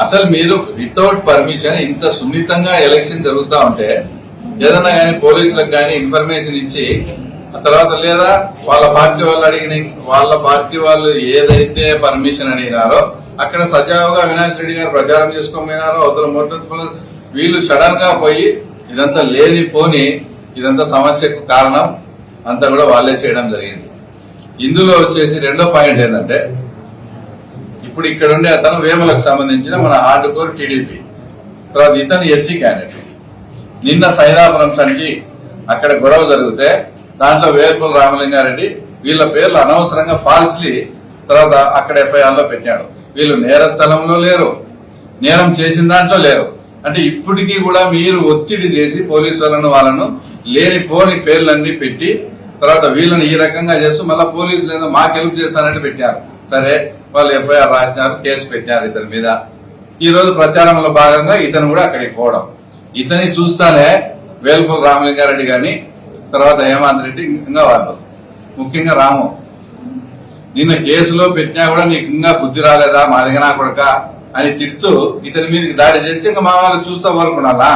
అసలు మీరు without permission ఇంత సున్నితంగా ఎలక్షన్ జరుగుతా ఉంటే ఏదన్నా కానీ పోలీసులకు కానీ ఇన్ఫర్మేషన్ ఇచ్చి ఆ తర్వాత లేదా వాళ్ళ పార్టీ వాళ్ళు అడిగిన వాళ్ళ పార్టీ వాళ్ళు ఏదైతే పర్మిషన్ అడిగినారో అక్కడ సజావుగా అవినాష్ రెడ్డి గారు ప్రచారం చేసుకోమైనారో అవతల మొట్ట వీళ్ళు సడన్గా పోయి ఇదంతా లేని పోని ఇదంతా సమస్యకు కారణం అంతా కూడా వాళ్ళే చేయడం జరిగింది. ఇందులో వచ్చేసి రెండో పాయింట్ ఏంటంటే ఇప్పుడు ఇక్కడ ఉండే అతను వేములకు సంబంధించిన మన హార్డ్కోర్ టీడీపీ. తర్వాత ఇతను ఎస్సీ క్యాండిడేట్ నిన్న సైదాపురం సనికి అక్కడ గొడవ జరిగితే దాంట్లో వేల్పుల రామలింగారెడ్డి వీళ్ళ పేర్లు అనవసరంగా ఫాల్స్లీ తర్వాత అక్కడ ఎఫ్ఐఆర్లో పెట్టాడు. వీళ్ళు నేర స్థలంలో లేరు. నేరం చేసిన దాంట్లో లేరు. అంటే ఇప్పటికీ కూడా మీరు ఒత్తిడి చేసి పోలీసు వాళ్ళను వాళ్ళను లేనిపోని పేర్లన్నీ పెట్టి తర్వాత వీళ్ళని ఈ రకంగా చేస్తూ మళ్ళీ పోలీసులు ఏదో మాకు హెల్ప్ చేస్తానంటే పెట్టారు. సరే వాళ్ళు ఎఫ్ఐఆర్ రాసినారు కేసు పెట్టినారు ఇతని మీద. ఈ రోజు ప్రచారంలో భాగంగా ఇతను కూడా అక్కడికి పోవడం. ఇతని చూస్తానే వేల్పూర్ రామలింగారెడ్డి గాని తర్వాత హేమంత్ రెడ్డి ఇంకా వాళ్ళు. ముఖ్యంగా రాము. నిన్న కేసులో పెట్టినా కూడా నీకు ఇంకా బుద్ధి రాలేదా మా దగ్గర కొడక అని తిడుతూ ఇతని మీదకి దాడి చేసి ఇంకా మా వాళ్ళు చూస్తా కోరుకున్నాలా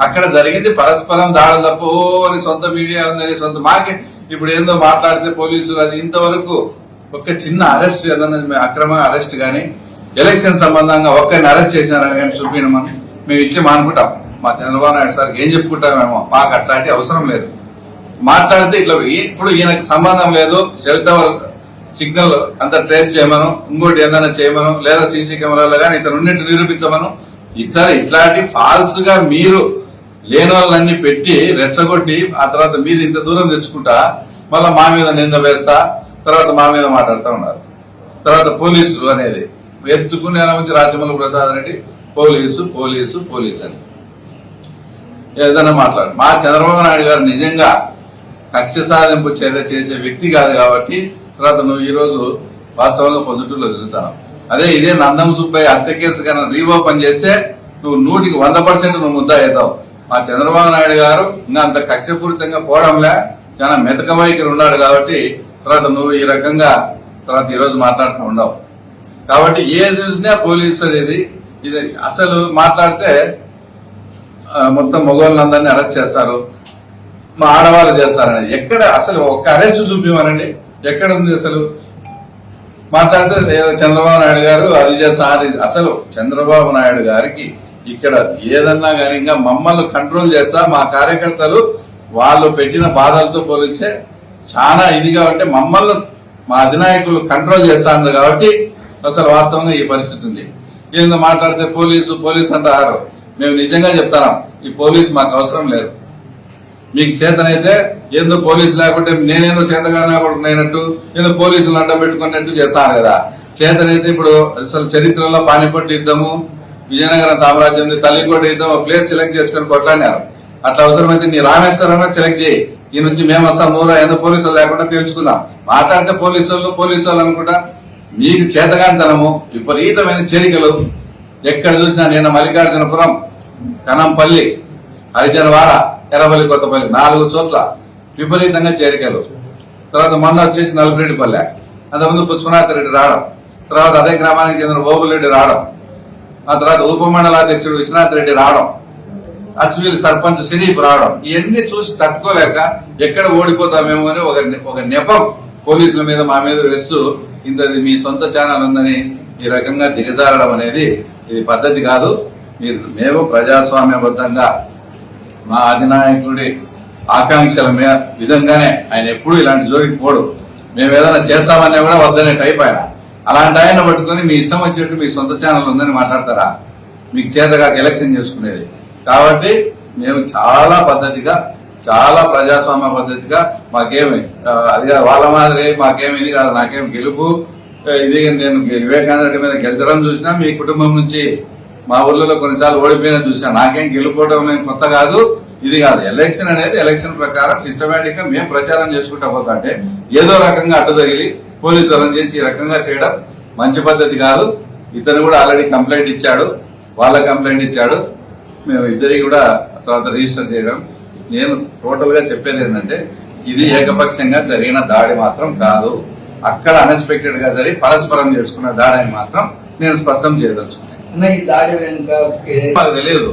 అక్కడ జరిగింది పరస్పరం దాడి తప్ప ఓ అని సొంత మీడియా ఉందని సొంత మాకే ఇప్పుడు ఏందో మాట్లాడితే పోలీసులు అది ఇంతవరకు ఒక చిన్న అరెస్ట్ ఏదన్నా అక్రమ అరెస్ట్ కానీ ఎలక్షన్ సంబంధంగా ఒక్కరిని అరెస్ట్ చేసినారని కానీ చూపించమని మేము ఇచ్చి మానుకుంటాం మా చంద్రబాబు నాయుడు సార్ ఏం చెప్పుకుంటామేమో. మాకు అట్లాంటి అవసరం లేదు. మాట్లాడితే ఇట్లా ఇప్పుడు ఈయనకు సంబంధం లేదు. సెల్ టవర్ సిగ్నల్ అంతా ట్రేస్ చేయమను. ఇంకోటి ఏదైనా చేయమను. లేదా సీసీ కెమెరాలో కానీ ఇతను ఉన్నట్టు నిరూపించమను. ఇతర ఇట్లాంటి ఫాల్స్గా మీరు లేని వాళ్ళని పెట్టి రెచ్చగొట్టి ఆ తర్వాత మీరు ఇంత దూరం తెచ్చుకుంటా మళ్ళీ మా మీద నింద వేస్తా తర్వాత మా మీద మాట్లాడుతూ ఉన్నారు. తర్వాత పోలీసులు అనేది ఎత్తుకునే నుంచి Rajamouli Prasad Reddy police police police అని. ఏదైనా మాట్లాడు. మా చంద్రబాబు నాయుడు గారు నిజంగా కక్ష సాధింపు చర్య చేసే వ్యక్తి కాదు కాబట్టి తర్వాత నువ్వు ఈ రోజు వాస్తవంగా పొద్దుటూరులో తిరుగుతాను. అదే ఇదే నందం సుబ్బయ్య హత్య కేసు కన్నా రీఓపెన్ చేస్తే నువ్వు నూటికి వంద పర్సెంట్ నువ్వు ముద్ద అవుతావు. మా చంద్రబాబు నాయుడు గారు ఇంకా అంత కక్షపూరితంగా పోవడంలే. చాలా మెతక వైఖరి ఉన్నాడు కాబట్టి తర్వాత నువ్వు ఈ రకంగా తర్వాత ఈ రోజు మాట్లాడుతూ ఉండవు. కాబట్టి ఏది చూసినా పోలీసు అనేది ఇది అసలు మాట్లాడితే మొత్తం మగవాళ్ళందరినీ అరెస్ట్ చేస్తారు. మా ఆడవాళ్ళు చేస్తారనేది ఎక్కడ అసలు ఒక్క అరెస్ట్ చూపించమనండి ఎక్కడ ఉంది అసలు? మాట్లాడితే ఏదో చంద్రబాబు నాయుడు గారు అది చేస్తారు అసలు చంద్రబాబు నాయుడు గారికి ఇక్కడ ఏదన్నా కానీ ఇంకా మమ్మల్ని కంట్రోల్ చేస్తా మా కార్యకర్తలు వాళ్ళు పెట్టిన బాధలతో పోలిస్తే చాలా ఇది కాబట్టి మమ్మల్ని మా అధినాయకులు కంట్రోల్ చేస్తాను కాబట్టి అసలు వాస్తవంగా ఈ పరిస్థితి ఉంది. ఏందో మాట్లాడితే పోలీసు పోలీసు అంటారు మేము నిజంగా చెప్తాం ఈ పోలీసు మాకు అవసరం లేదు. మీకు చేతనైతే ఏందో పోలీసు లేకుంటే నేనేదో చేతగానే అయినట్టు ఏదో పోలీసులు అడ్డం పెట్టుకున్నట్టు చేస్తాను కదా. చేతనైతే ఇప్పుడు అసలు చరిత్రలో పానిపట్టు యుద్ధము విజయనగరం సామ్రాజ్యం తల్లికోట యుద్ధం ప్లేస్ సెలెక్ట్ చేసుకొని కొట్లాడినారు. అట్లా అవసరమైతే నీ రామేశ్వరమే సెలెక్ట్ చేయి. ఈ నుంచి మేము అసలు నూరా ఏదో పోలీసులు లేకుండా తెలుసుకున్నాం మాట్లాడితే పోలీసు వాళ్ళు పోలీసు వాళ్ళు అనుకుంటా మీకు చేతగానితనము విపరీతమైన చేరికలు. ఎక్కడ చూసినా నిన్న మల్లికార్జునపురం కనంపల్లి హరిజనవాడ ఎర్రపల్లి కొత్తపల్లి నాలుగు చోట్ల విపరీతంగా చేరికలు. తర్వాత మొన్న వచ్చేసి నలుపురెడ్డిపల్లె అంతకుముందు పుష్పనాథ్ రెడ్డి రావడం తర్వాత అదే గ్రామానికి చెందిన ఓబుల్ రెడ్డి రావడం ఆ తర్వాత ఉప మండలాధ్యక్షుడు విశ్వనాథ్ రెడ్డి రావడం అచ్చువీలు సర్పంచ్ షరీఫ్ రావడం ఇవన్నీ చూసి తట్టుకోలేక ఎక్కడ ఓడిపోతామేమో అని ఒక ఒక నెపం పోలీసుల మీద మా మీద వేస్తూ ఇంతది మీ సొంత ఛానల్ ఉందని ఈ రకంగా దిగజారడం అనేది ఇది పద్ధతి కాదు. మీరు మేము ప్రజాస్వామ్యబద్ధంగా మా అధినాయకుడి ఆకాంక్షల మీద విధంగానే ఆయన ఎప్పుడు ఇలాంటి జోలికి పోడు. మేము ఏదైనా చేస్తామన్నా కూడా వద్దనే టైప్ ఆయన. అలాంటి ఆయన పట్టుకొని మీ ఇష్టం వచ్చేట్టు మీ సొంత ఛానల్ ఉందని మాట్లాడతారా? మీకు చేతగా ఎలక్షన్ చేసుకునేది. కాబట్టి మేము చాలా పద్ధతిగా చాలా ప్రజాస్వామ్య పద్ధతిగా మాకేమి అది కాదు వాళ్ళ మాదిరి మాకేమి ఇది కాదు నాకేం గెలుపు ఇది నేను వివేకానంద రెడ్డి మీద గెలిచడం చూసినా మీ కుటుంబం నుంచి మా ఊర్లలో కొన్నిసార్లు ఓడిపోయిన చూసినా నాకేం గెలుపోవడం నేను కొత్త కాదు ఇది కాదు. ఎలక్షన్ అనేది ఎలక్షన్ ప్రకారం సిస్టమేటిక్గా మేము ప్రచారం చేసుకుంటా పోతా అంటే ఏదో రకంగా అడ్డు తగిలి పోలీసు వాళ్ళని చేసి ఈ రకంగా చేయడం మంచి పద్ధతి కాదు. ఇతను కూడా ఆల్రెడీ కంప్లైంట్ ఇచ్చాడు వాళ్ళ కంప్లైంట్ ఇచ్చాడు. మేము ఇద్దరికి కూడా తర్వాత రిజిస్టర్ చేయడం. నేను టోటల్గా చెప్పేది ఏంటంటే ఇది ఏకపక్షంగా జరిగిన దాడి మాత్రం కాదు. అక్కడ అన్ఎక్స్పెక్టెడ్గా జరిగి పరస్పరం చేసుకున్న దాడి అని మాత్రం నేను స్పష్టం చేయదలుచుకున్నాను అన్న ఈ దాడి వెనుక ఏ- మాకు తెలియదు.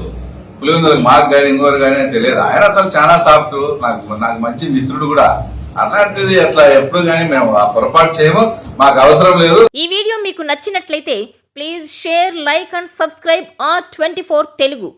పులివెందులకు మాకు కానీ ఇంకోరు కానీ తెలియదు. ఆయన అసలు చాలా సాఫ్ట్ నాకు నాకు మంచి మిత్రుడు కూడా. అలాంటిది అట్లా ఎప్పుడు కానీ మేము ఆ పొరపాటు చేయము. మాకు అవసరం లేదు. ఈ వీడియో మీకు నచ్చినట్లయితే please share like and subscribe R twenty Telugu